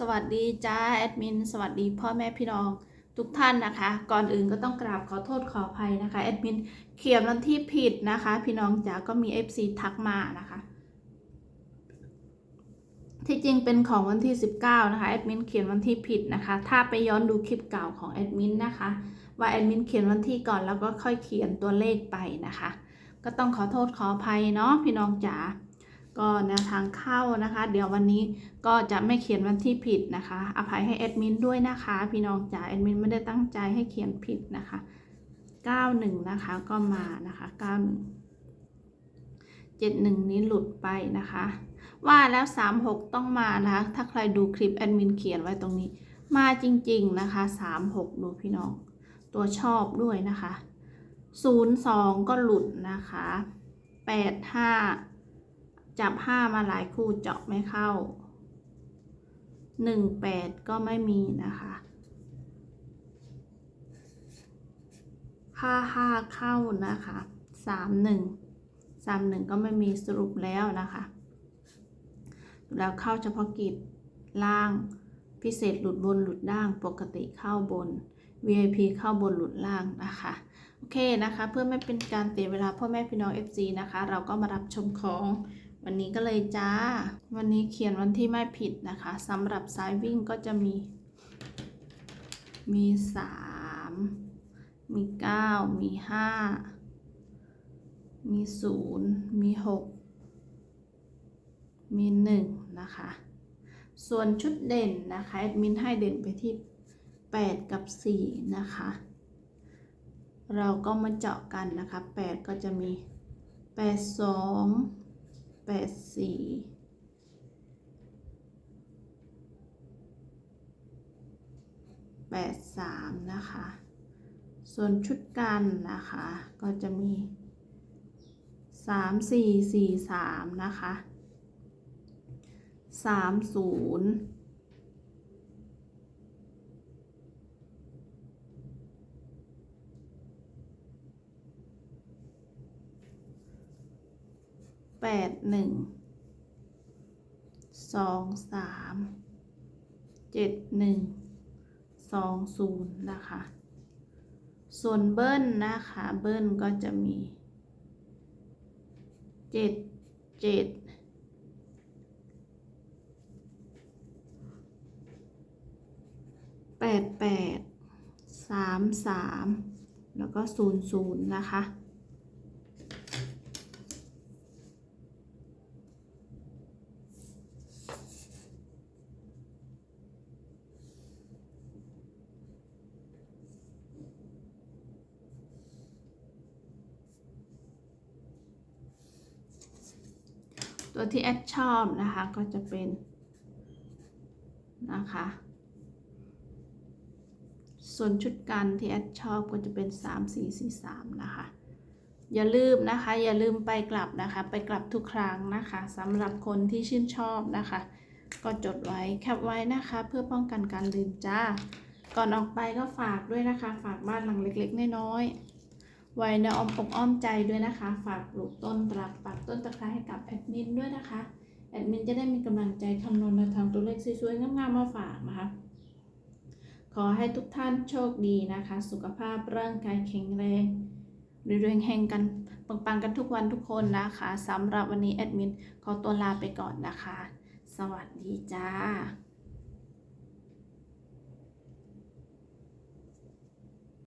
สวัสดีจ้าแอดมินสวัสดีพ่อแม่พี่น้องทุกท่านนะคะ ก่อนอื่นก็ต้องกราบขอโทษขออภัยนะคะแอดมินเขียนวันที่ผิดนะคะ พี่น้องจ๋าก็มี FC ทักมานะคะ ที่จริงเป็นของวันที่ 19 นะคะแอดมินเขียนวันที่ผิดนะคะ ถ้าไปย้อนดูคลิปเก่าของแอดมินนะคะ ว่าแอดมินเขียนวันที่ก่อนแล้วก็ค่อยเขียนตัวเลขไปนะคะ ก็ต้องขอโทษขออภัยเนาะพี่น้องจ๋า ก็แนวทางเข้านะคะ เดี๋ยววันนี้ก็จะไม่เขียนวันที่ผิดนะคะ อภัยให้แอดมินด้วยนะคะ พี่น้องจ๋าแอดมินไม่ได้ตั้งใจให้เขียนผิดนะคะ 91 นะคะก็มานะคะ 91 71 นี้หลุดไปนะคะ ว่าแล้ว 36 ต้องมานะคะ ถ้าใครดูคลิปแอดมินเขียนไว้ตรงนี้ มาจริง ๆ นะคะ 36 ดูพี่น้อง ตัวชอบด้วยนะคะ 02 ก็หลุดนะคะ 85 จับ5มาหลายคู่เจาะไม่เข้า18ก็ไม่มีนะคะ5 5เข้านะคะ31 31ก็ไม่มีสรุปแล้วนะคะ แล้วเข้าเฉพาะกิจล่างพิเศษหลุดบนหลุดล่างปกติเข้าบน VIP เข้าบนหลุดล่างนะคะ โอเคนะคะ เพื่อไม่เป็นการเสียเวลาพ่อแม่พี่น้อง FC นะคะ เราก็มารับชมของ วันนี้ก็เลยจ้า วันนี้เขียนวันที่ไม่ผิดนะคะสำหรับสายวิ่งก็จะมี มีสามมีเก้ามีห้ามีศูนย์มีหกมีหนึ่งนะคะ ส่วนชุดเด่นนะคะแอดมินให้เด่นไปที่ 8 กับ 4 นะคะ เราก็มาเจาะกันนะคะ 8 ก็จะมี 8 2 แปดสี่แปดสามนะคะ ส่วนชุดกันนะคะ ก็จะมีสามสี่สี่สามนะคะสามศูนย์ แปดหนึ่งสองสามเจ็ดหนึ่งสองศูนย์นะคะ ส่วนเบิ้ลนะคะ เบิ้ลก็จะมีเจ็ดเจ็ดแปดแปดสามสามแล้วก็ศูนย์ศูนย์นะคะ ตัวที่แอดชอบนะคะก็จะเป็นนะคะ ส่วนชุดกันที่แอดชอบก็จะเป็น 3 4 4 3 นะคะ อย่าลืมนะคะ อย่าลืมไปกลับนะคะ ไปกลับทุกครั้งนะคะสำหรับคนที่ชื่นชอบนะคะ ก็จดไว้แคปไว้นะคะ เพื่อป้องกันการลืมจ้า ก่อนออกไปก็ฝากด้วยนะคะ ฝากบ้านหลังเล็ก ๆ น้อยๆ ไว้ในอ้อมอกอ้อมใจด้วยนะคะ ฝากปลูกต้นตรับปักต้นตะไคร้ให้กับแอดมินด้วยนะคะ แอดมินจะได้มีกำลังใจคำนวณแนวทางตัวเลขสวยๆงามๆมาฝากนะคะ ขอให้ทุกท่านโชคดีนะคะ สุขภาพร่างกายแข็งแรงรวยๆแห่งกันปังๆกันทุกวันทุกคนนะคะสำหรับวันนี้แอดมินขอตัวลาไปก่อนนะคะ สวัสดีจ้า